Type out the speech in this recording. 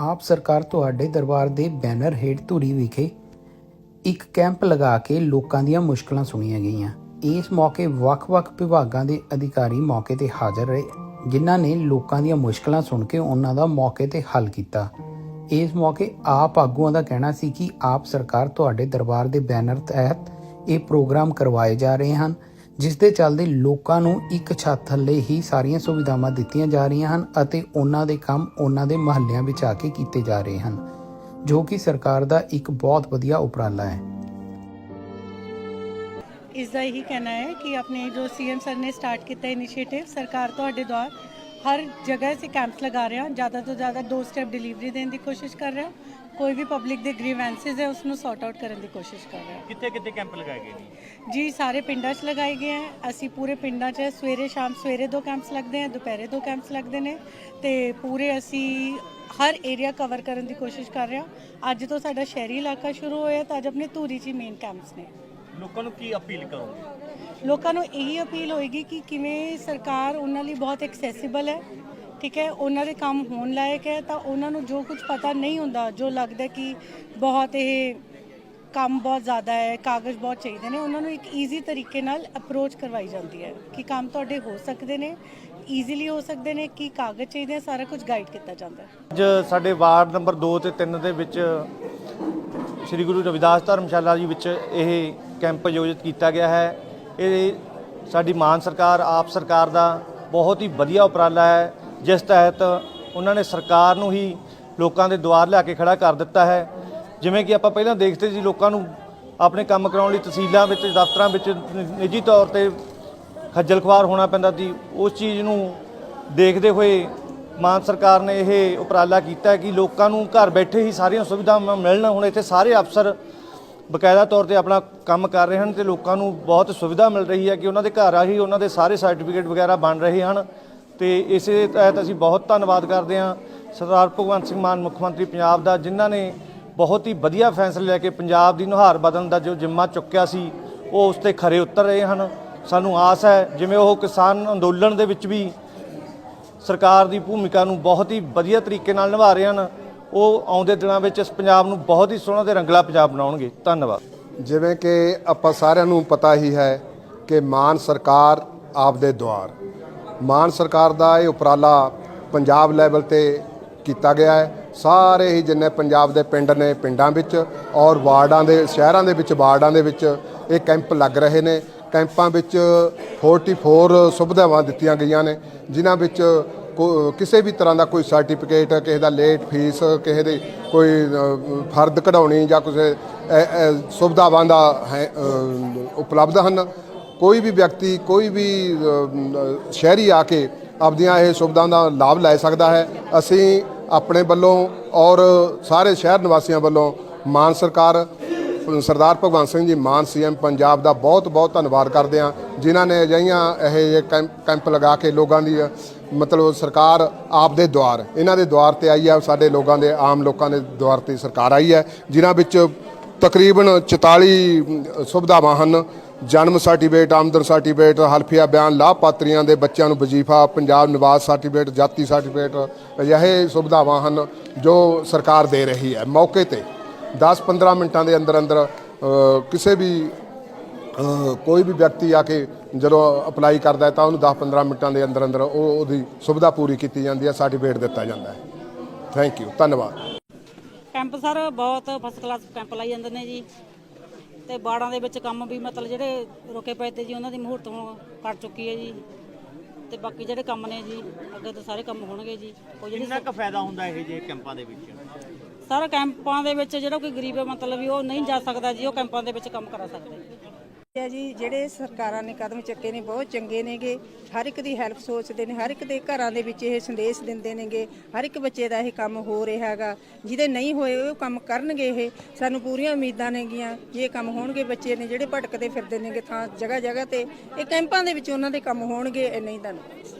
ਆਪ ਸਰਕਾਰ ਤੁਹਾਡੇ ਦਰਬਾਰ ਦੇ ਬੈਨਰ ਹੇਠ ਧੂਰੀ ਵਿਖੇ ਇੱਕ ਕੈਂਪ ਲਗਾ ਕੇ ਲੋਕਾਂ ਦੀਆਂ ਮੁਸ਼ਕਲਾਂ ਸੁਣੀਆਂ ਗਈਆਂ। ਇਸ ਮੌਕੇ ਵੱਖ-ਵੱਖ ਵਿਭਾਗਾਂ ਦੇ ਅਧਿਕਾਰੀ ਮੌਕੇ ਤੇ ਹਾਜ਼ਰ ਰਹੇ, ਜਿਨ੍ਹਾਂ ਨੇ ਲੋਕਾਂ ਦੀਆਂ ਮੁਸ਼ਕਲਾਂ ਸੁਣ ਕੇ ਉਹਨਾਂ ਦਾ ਮੌਕੇ ਤੇ ਹੱਲ ਕੀਤਾ। ਇਸ ਮੌਕੇ ਆਪ ਆਗੂਆਂ ਦਾ ਕਹਿਣਾ ਸੀ ਕਿ ਆਪ ਸਰਕਾਰ ਤੁਹਾਡੇ ਦਰਬਾਰ ਦੇ ਬੈਨਰ ਤਹਿਤ ਇਹ ਪ੍ਰੋਗਰਾਮ ਕਰਵਾਏ ਜਾ ਰਹੇ ਹਨ। ਜਿਸ ਦੇ ਚੱਲਦੇ ਲੋਕਾਂ ਨੂੰ ਇੱਕ ਛੱਤ ਥੱਲੇ ਹੀ ਸਾਰੀਆਂ ਸੁਵਿਧਾਵਾਂ ਦਿੱਤੀਆਂ ਜਾ ਰਹੀਆਂ ਹਨ ਅਤੇ ਉਹਨਾਂ ਦੇ ਕੰਮ ਉਹਨਾਂ ਦੇ ਮਹੱਲਿਆਂ ਵਿੱਚ ਆ ਕੇ ਕੀਤੇ ਜਾ ਰਹੇ ਹਨ, ਜੋ ਕਿ ਸਰਕਾਰ ਦਾ ਇੱਕ ਬਹੁਤ ਵਧੀਆ ਉਪਰਾਲਾ ਹੈ। ਇਸ ਦਾ ਇਹੀ ਕਹਿਣਾ ਹੈ ਕਿ ਆਪਣੇ ਜੋ ਸੀਐਮ ਸਰ ਨੇ ਸਟਾਰਟ ਕੀਤਾ ਇਨੀਸ਼ੀਏਟਿਵ ਸਰਕਾਰ ਤੁਹਾਡੇ ਦੁਆਰ ਹਰ ਜਗ੍ਹਾ ਸੇ ਕੈਂਪਸ ਲਗਾ ਰਹੇ ਹਾਂ ਜ਼ਿਆਦਾ ਤੋਂ ਜ਼ਿਆਦਾ ਦੋ ਸਟੈਪ ਡਿਲੀਵਰੀ ਦੇਣ ਦੀ ਕੋਸ਼ਿਸ਼ ਕਰ ਰਹੇ। ਹਾਂ ਕੋਈ ਵੀ ਪਬਲਿਕ ਦੇ ਗ੍ਰੀਵੈਂਸਸ ਹੈ ਉਸ ਨੂੰ ਸੌਰਟ ਆਊਟ ਕਰਨ ਦੀ ਕੋਸ਼ਿਸ਼ ਕਰ ਰਹੇ। ਹਾਂ ਕਿੱਥੇ ਕਿੱਥੇ ਕੈਂਪ ਲਗਾਏ ਗਏ ਨੇ? ਜੀ ਸਾਰੇ ਪਿੰਡਾਂ 'ਚ ਲਗਾਏ ਗਏ ਹੈ। ਅਸੀਂ ਪੂਰੇ ਪਿੰਡਾਂ 'ਚ ਸਵੇਰੇ ਸ਼ਾਮ ਸਵੇਰੇ ਦੋ ਕੈਂਪਸ ਲੱਗਦੇ ਹੈ ਦੁਪਹਿਰੇ ਦੋ ਕੈਂਪਸ ਲੱਗਦੇ ਨੇ ਤੇ ਪੂਰੇ ਅਸੀਂ ਹਰ ਏਰੀਆ ਕਵਰ ਕਰਨ ਦੀ ਕੋਸ਼ਿਸ਼ ਕਰ ਰਹੇ ਹਾਂ। ਅੱਜ ਤੋਂ ਸਾਡਾ ਸ਼ਹਿਰੀ ਇਲਾਕਾ ਸ਼ੁਰੂ ਹੋਇਆ ਤਾਂ ਅੱਜ ਆਪਣੇ ਧੂਰੀ 'ਚ ਹੀ ਮੇਨ ਕੈਂਪਸ ਨੇ। ਲੋਕਾਂ ਨੂੰ ਕੀ ਅਪੀਲ ਕਰੋਗੇ ਲੋਕਾਂ ਨੂੰ ਇਹੀ ਅਪੀਲ ਹੋਏਗੀ ਕਿ ਕਿਵੇਂ ਸਰਕਾਰ ਉਹਨਾਂ ਲਈ ਬਹੁਤ ਐਕਸੈਸਿਬਲ ਹੈ ਠੀਕ ਹੈ? ਉਹਨਾਂ ਦੇ ਕੰਮ ਹੋਣ ਲਾਇਕ ਹੈ ਤਾਂ ਉਹਨਾਂ ਨੂੰ ਜੋ ਕੁਝ ਪਤਾ ਨਹੀਂ ਹੁੰਦਾ, ਜੋ ਲੱਗਦਾ ਕਿ ਬਹੁਤ ਇਹ ਕੰਮ ਬਹੁਤ ਜ਼ਿਆਦਾ ਹੈ, ਕਾਗਜ਼ ਬਹੁਤ ਚਾਹੀਦੇ ਨੇ, ਉਹਨਾਂ ਨੂੰ ਇੱਕ ਈਜ਼ੀ ਤਰੀਕੇ ਨਾਲ ਅਪਰੋਚ ਕਰਵਾਈ ਜਾਂਦੀ ਹੈ ਕਿ ਕੰਮ ਤੁਹਾਡੇ ਹੋ ਸਕਦੇ ਨੇ ਈਜ਼ੀਲੀ ਹੋ ਸਕਦੇ ਨੇ, ਕੀ ਕਾਗਜ਼ ਚਾਹੀਦੇ ਆ, ਸਾਰਾ ਕੁਝ ਗਾਈਡ ਕੀਤਾ ਜਾਂਦਾ ਹੈ। ਅੱਜ ਸਾਡੇ ਵਾਰਡ ਨੰਬਰ 2 ਤੇ 3 ਦੇ ਵਿੱਚ ਸ੍ਰੀ ਗੁਰੂ ਰਵਿਦਾਸ ਧਰਮਸ਼ਾਲਾ ਜੀ ਵਿੱਚ ਇਹ ਕੈਂਪ ਆਯੋਜਿਤ ਕੀਤਾ ਗਿਆ ਹੈ। ਇਹ ਸਾਡੀ ਮਾਨ ਸਰਕਾਰ, ਆਪ ਸਰਕਾਰ ਦਾ ਬਹੁਤ ਹੀ ਵਧੀਆ ਉਪਰਾਲਾ ਹੈ। ਜਿਸ ਤਹਿਤ ਉਹਨਾਂ ਨੇ ਸਰਕਾਰ ਨੂੰ ਹੀ ਲੋਕਾਂ ਦੇ ਦੁਆਰ ਲਿਆ ਕੇ ਖੜਾ ਕਰ ਦਿੱਤਾ ਹੈ। ਜਿਵੇਂ ਕਿ ਆਪਾਂ ਪਹਿਲਾਂ ਦੇਖਦੇ ਸੀ ਲੋਕਾਂ ਨੂੰ ਆਪਣੇ ਕੰਮ ਕਰਾਉਣ ਲਈ ਤਹਿਸੀਲਾਂ ਵਿੱਚ, ਦਫ਼ਤਰਾਂ ਵਿੱਚ ਨਿੱਜੀ ਤੌਰ ਤੇ ਖੱਜਲ ਖੁਆਰ ਹੋਣਾ ਪੈਂਦਾ ਸੀ। ਉਸ ਚੀਜ਼ ਨੂੰ ਦੇਖਦੇ ਹੋਏ ਮਾਨ ਸਰਕਾਰ ਨੇ ਇਹ ਉਪਰਾਲਾ ਕੀਤਾ ਕਿ ਲੋਕਾਂ ਨੂੰ ਘਰ ਬੈਠੇ ਹੀ ਸਾਰੀਆਂ ਸੁਵਿਧਾਵਾਂ ਮਿਲਣ। ਹੁਣ ਇੱਥੇ ਸਾਰੇ ਅਫਸਰ ਬਕਾਇਦਾ ਤੌਰ ਤੇ ਆਪਣਾ ਕੰਮ ਕਰ ਰਹੇ ਹਨ ਤੇ ਲੋਕਾਂ ਨੂੰ ਬਹੁਤ ਸੁਵਿਧਾ ਮਿਲ ਰਹੀ ਹੈ ਕਿ ਉਹਨਾਂ ਦੇ ਘਰ ਆ ਹੀ ਉਹਨਾਂ ਦੇ ਸਾਰੇ ਸਰਟੀਫਿਕੇਟ ਵਗੈਰਾ ਬਣ ਰਹੇ ਹਨ। ਤੇ ਇਸੇ ਤਹਿਤ ਅਸੀਂ ਬਹੁਤ ਧੰਨਵਾਦ ਕਰਦੇ ਹਾਂ ਸਰਦਾਰ ਭਗਵੰਤ ਸਿੰਘ ਮਾਨ, ਮੁੱਖ ਮੰਤਰੀ ਪੰਜਾਬ ਦਾ, ਜਿਨ੍ਹਾਂ ਨੇ ਬਹੁਤ ਹੀ ਵਧੀਆ ਫੈਸਲੇ ਲੈ ਕੇ ਪੰਜਾਬ ਦੀ ਨੁਹਾਰ ਬਦਲਣ ਦਾ ਜੋ ਜਿੰਮਾ ਚੁੱਕਿਆ ਸੀ, ਉਹ ਉਸ ਤੇ ਖਰੇ ਉਤਰ ਰਹੇ ਹਨ। ਸਾਨੂੰ ਆਸ ਹੈ, ਜਿਵੇਂ ਉਹ ਕਿਸਾਨ ਅੰਦੋਲਨ ਦੇ ਵਿੱਚ ਵੀ ਸਰਕਾਰ ਦੀ ਭੂਮਿਕਾ ਨੂੰ ਬਹੁਤ ਹੀ ਵਧੀਆ ਤਰੀਕੇ ਨਾਲ ਨਿਭਾ ਰਹੇ ਹਨ, ਉਹ ਆਉਂਦੇ ਦਿਨਾਂ ਵਿੱਚ ਇਸ ਪੰਜਾਬ ਨੂੰ ਬਹੁਤ ਹੀ ਸੋਹਣਾ ਤੇ ਰੰਗਲਾ ਪੰਜਾਬ ਬਣਾਉਣਗੇ। ਧੰਨਵਾਦ। ਜਿਵੇਂ ਕਿ ਆਪਾਂ ਸਾਰਿਆਂ ਨੂੰ ਪਤਾ ਹੀ ਹੈ ਕਿ ਮਾਨ ਸਰਕਾਰ ਆਪਦੇ ਦੁਆਰ ਮਾਨ ਸਰਕਾਰ ਦਾ ਇਹ ਉਪਰਾਲਾ ਪੰਜਾਬ ਲੈਵਲ ਤੇ ਕੀਤਾ ਗਿਆ ਹੈ। ਸਾਰੇ ਹੀ ਜਿੰਨੇ ਪੰਜਾਬ ਦੇ ਪਿੰਡ ਨੇ ਪਿੰਡਾਂ ਵਿੱਚ ਔਰ ਵਾਰਡਾਂ ਦੇ, ਸ਼ਹਿਰਾਂ ਦੇ ਵਿੱਚ, ਵਾਰਡਾਂ ਦੇ ਵਿੱਚ ਇਹ ਕੈਂਪ ਲੱਗ ਰਹੇ ਨੇ। ਕੈਂਪਾਂ ਵਿੱਚ 44 ਸੁਵਿਧਾਵਾਂ ਦਿੱਤੀਆਂ ਗਈਆਂ ਨੇ, ਜਿਨ੍ਹਾਂ ਵਿੱਚ ਕੋ- ਕਿਸੇ ਵੀ ਤਰ੍ਹਾਂ ਦਾ ਕੋਈ ਸਰਟੀਫਿਕੇਟ ਕਿਸੇ ਦਾ ਲੇਟ ਫੀਸ ਕਿਸੇ ਦੇ ਕੋਈ ਫਰਦ ਕਢਾਉਣੀ ਜਾਂ ਕਿਸੇ ਸੁਵਿਧਾਵਾਂ ਦਾ ਹੈ ਉਪਲਬਧ ਹਨ। ਕੋਈ ਵੀ ਵਿਅਕਤੀ, ਕੋਈ ਵੀ ਸ਼ਹਿਰੀ ਆ ਕੇ ਆਪਦੀਆਂ ਇਹ ਸੁਵਿਧਾਵਾਂ ਦਾ ਲਾਭ ਲੈ ਸਕਦਾ ਹੈ। ਅਸੀਂ ਆਪਣੇ ਵੱਲੋਂ ਔਰ ਸਾਰੇ ਸ਼ਹਿਰ ਨਿਵਾਸੀਆਂ ਵੱਲੋਂ ਮਾਨ ਸਰਕਾਰ, ਸਰਦਾਰ ਭਗਵੰਤ ਸਿੰਘ ਜੀ ਮਾਨ ਸੀਐਮ ਪੰਜਾਬ ਦਾ ਬਹੁਤ ਬਹੁਤ ਧੰਨਵਾਦ ਕਰਦੇ ਹਾਂ, ਜਿਨ੍ਹਾਂ ਨੇ ਅਜਿਹੀਆਂ ਇਹ ਕੈਂਪ ਕੈਂਪ ਲਗਾ ਕੇ ਲੋਕਾਂ ਦੀ, ਮਤਲਬ ਸਰਕਾਰ ਆਪ ਦੇ ਦੁਆਰ, ਇਹਨਾਂ ਦੇ ਦੁਆਰ ਤੇ ਆਈ ਹੈ, ਸਾਡੇ ਲੋਕਾਂ ਦੇ, ਆਮ ਲੋਕਾਂ ਦੇ ਦੁਆਰ ਤੇ ਸਰਕਾਰ ਆਈ ਹੈ, ਜਿਨ੍ਹਾਂ ਵਿੱਚ ਤਕਰੀਬਨ 44 ਸੁਵਿਧਾਵਾਂ ਹਨ। ਜਨਮ ਸਰਟੀਫਿਕੇਟ, ਆਮਦਨ ਸਰਟੀਫਿਕੇਟ, ਹਲਫੀਆ ਬਿਆਨ ਲਾਭਪਾਤਰੀਆਂ ਦੇ ਬੱਚਿਆਂ ਨੂੰ ਵਜ਼ੀਫਾ, ਪੰਜਾਬ ਨਿਵਾਸ ਸਰਟੀਫਿਕੇਟ, ਜਾਤੀ ਸਰਟੀਫਿਕੇਟ, ਅਜਿਹੇ ਸੁਵਿਧਾਵਾਂ ਹਨ ਜੋ ਸਰਕਾਰ ਦੇ ਰਹੀ ਹੈ। ਮੌਕੇ ਤੇ 10-15 ਮਿੰਟਾਂ ਦੇ ਅੰਦਰ ਅੰਦਰ ਕਿਸੇ ਵੀ ਕੋਈ ਵੀ ਵਿਅਕਤੀ ਆ ਕੇ ਜਦੋਂ ਅਪਲਾਈ ਕਰਦਾ ਹੈ ਤਾਂ ਉਹਨੂੰ 10-15 ਮਿੰਟਾਂ ਦੇ ਅੰਦਰ ਅੰਦਰ ਉਹ ਉਹਦੀ ਸੁਵਿਧਾ ਪੂਰੀ ਕੀਤੀ ਜਾਂਦੀ ਹੈ, ਸਰਟੀਫਿਕੇਟ ਦਿੱਤਾ ਜਾਂਦਾ ਹੈ। ਥੈਂਕ ਯੂ ਧੰਨਵਾਦ। ਕੈਂਪ ਸਰ, ਬਹੁਤ ਫਸਟ ਕਲਾਸ ਕੈਂਪ ਲਾਈ ਜਾਂਦੇ ਨੇ ਜੀ। ਤੇ ਬਾੜਾਂ ਦੇ ਵਿੱਚ ਕੰਮ ਵੀ ਮਤਲਬ ਜਿਹੜੇ ਰੁਕੇ ਪਏ ਤੇ ਜੀ ਉਹਨਾਂ ਦੀ ਮੁਹੂਰਤ ਹੁਣ ਕੱਟ ਚੁੱਕੀ ਹੈ ਜੀ। ਤੇ ਬਾਕੀ ਜਿਹੜੇ ਕੰਮ ਨੇ ਜੀ ਅੱਗੇ ਤੋਂ ਸਾਰੇ ਕੰਮ ਹੋਣਗੇ ਜੀ। ਉਹ ਜਿਹੜੀ ਕਿੰਨਾ ਕੁ ਫਾਇਦਾ ਹੁੰਦਾ ਇਹ ਜੇ ਕੈਂਪਾਂ ਦੇ ਵਿੱਚ? ਸਾਰੇ ਕੈਂਪਾਂ ਦੇ ਵਿੱਚ ਜਿਹੜਾ ਕੋਈ ਗਰੀਬ ਹੈ ਮਤਲਬ ਵੀ ਉਹ ਨਹੀਂ ਜਾ ਸਕਦਾ ਜੀ ਉਹ ਕੈਂਪਾਂ ਦੇ ਵਿੱਚ ਕੰਮ ਕਰਾ ਸਕਦਾ। ਜੀ ਹੈ ਜੀ, ਜਿਹੜੇ ਸਰਕਾਰਾਂ ਨੇ ਕਦਮ ਚੱਕੇ ਨੇ, ਬਹੁਤ ਚੰਗੇ ਨੇਗੇ। ਹਰ ਇੱਕ ਦੀ ਹੈਲਪ ਸੋਚਦੇ ਨੇ, ਹਰ ਇੱਕ ਦੇ ਘਰਾਂ ਦੇ ਵਿੱਚ ਇਹ ਸੰਦੇਸ਼ ਦਿੰਦੇ ਨੇਗੇ, ਹਰ ਇੱਕ ਬੱਚੇ ਦਾ ਇਹ ਕੰਮ ਹੋ ਰਿਹਾ ਹੈਗਾ। ਜਿਹਦੇ ਨਹੀਂ ਹੋਏ, ਉਹ ਕੰਮ ਕਰਨਗੇ ਇਹ। ਸਾਨੂੰ ਪੂਰੀਆਂ ਉਮੀਦਾਂ ਨੇਗੀਆਂ ਕਿ ਇਹ ਕੰਮ ਹੋਣਗੇ। ਬੱਚੇ ਨੇ ਜਿਹੜੇ ਭਟਕਦੇ ਫਿਰਦੇ ਨੇਗੇ ਥਾਂ ਜਗ੍ਹਾ ਜਗ੍ਹਾ ਤੇ, ਇਹ ਕੈਂਪਾਂ ਦੇ ਵਿੱਚ ਉਹਨਾਂ ਦੇ ਕੰਮ ਹੋਣਗੇ, ਇਹ ਨਹੀਂ ਧੰਨਵਾਦ